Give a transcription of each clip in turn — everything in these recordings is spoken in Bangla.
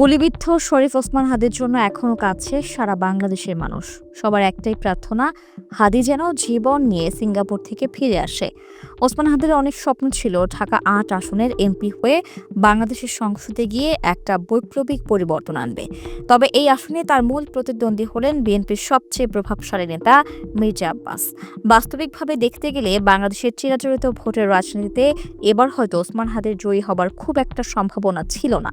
গুলিবিদ্ধ শরীফ ওসমান হাদির জন্য এখনও কাছে সারা বাংলাদেশের মানুষ। সবার একটাই প্রার্থনা, হাদি যেন জীবন নিয়ে সিঙ্গাপুর থেকে ফিরে আসে। ওসমান হাদির অনেক স্বপ্ন ছিল ঢাকা আট আসনের এমপি হয়ে বাংলাদেশের সংসদে গিয়ে একটা বৈপ্লবিক পরিবর্তন আনবে। তবে এই আসনে তার মূল প্রতিদ্বন্দ্বী হলেন বিএনপির সবচেয়ে প্রভাবশালী নেতা মির্জা আব্বাস। বাস্তবিকভাবে দেখতে গেলে বাংলাদেশের চিরাচরিত ভোটের রাজনীতিতে এবার হয়তো ওসমান হাদির জয়ী হবার খুব একটা সম্ভাবনা ছিল না।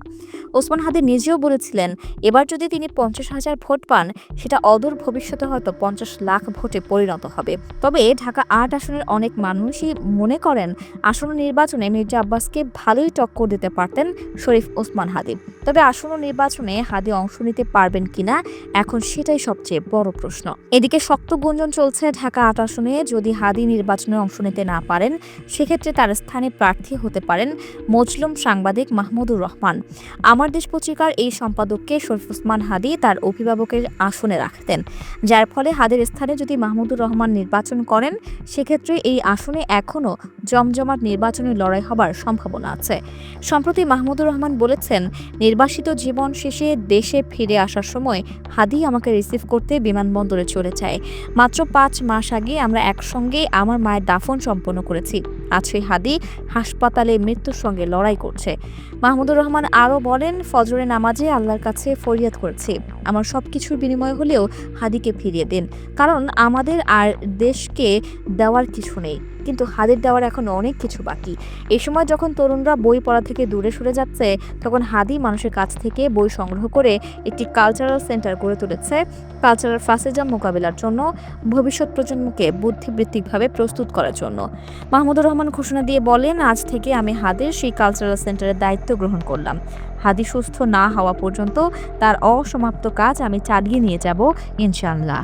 ওসমান হাদি নিজেও বলেছিলেন, এবার যদি তিনি পঞ্চাশ হাজার ভোট পান, সেটা অদূর ভবিষ্যতে হয়তো পঞ্চাশ লাখ ভোটে পরিণত হবে। তবে ঢাকা আট আসনের অনেক মানুষই মনে করেন, আসন্ন নির্বাচনে মির্জা আব্বাসকে ভালোই টক্কর দিতে পারতেন শরীফ ওসমান হাদি। তবে আসন্ন নির্বাচনে হাদি অংশ নিতে পারবেন কিনা, এখন সেটাই সবচেয়ে বড় প্রশ্ন। এদিকে শক্ত গুঞ্জন চলছে ঢাকা আট আসনে, যদি হাদি নির্বাচনে অংশ নিতে না পারেন, সেক্ষেত্রে তার স্থানে প্রার্থী হতে পারেন মজলুম সাংবাদিক মাহমুদুর রহমান। আমার দেশ পত্রিকার এই সম্পাদককে শরীফ ওসমান হাদি তার অভিভাবকের আসনে রাখতেন, যার ফলে হাদের স্থানে যদি মাহমুদুর রহমান নির্বাচন করেন, সেক্ষেত্রে এই আসনে এখনও জমজমাট নির্বাচনী লড়াই হবার সম্ভাবনা আছে। সম্প্রতি মাহমুদুর রহমান বলেছেন, নির্বাসিত জীবন শেষে দেশে ফিরে আসার সময় হাদি আমাকে রিসিভ করতে বিমানবন্দরে চলে যায়। মাত্র পাঁচ মাস আগে আমরা একসঙ্গে আমার মায়ের দাফন সম্পন্ন করেছি। সেই হাদি, হাসপাতালে মৃত্যুর সঙ্গে লড়াই করছে। মাহমুদুর রহমান আরও বলেন ফজরে নামাজে আল্লাহর কাছে ফরিয়াদ করেছি। আমার সব কিছুর বিনিময় হলেও হাদিকে ফিরিয়ে দিন। কারণ আমাদের আর দেশকে দেওয়ার কিছু নেই। কিন্তু হাদির দেওয়ার এখন অনেক কিছু বাকি। এই সময় যখন তরুণরা বই পড়া থেকে দূরে সরে যাচ্ছে, তখন হাদি মানুষের কাছ থেকে বই সংগ্রহ করে একটি কালচারাল সেন্টার গড়ে তুলেছে। কালচারাল ফাসেজাম মোকাবিলার জন্য, ভবিষ্যৎ প্রজন্মকে বুদ্ধিবৃত্তিকভাবে প্রস্তুত করার জন্য। মাহমুদুর রহমান ঘোষণা দিয়ে বলেন, আজ থেকে আমি হাদের সেই কালচারাল সেন্টারের দায়িত্ব গ্রহণ করলাম। হাদি সুস্থ না হওয়া পর্যন্ত তার অসমাপ্ত কাজ আমি চালিয়ে নিয়ে যাব ইনশাআল্লাহ।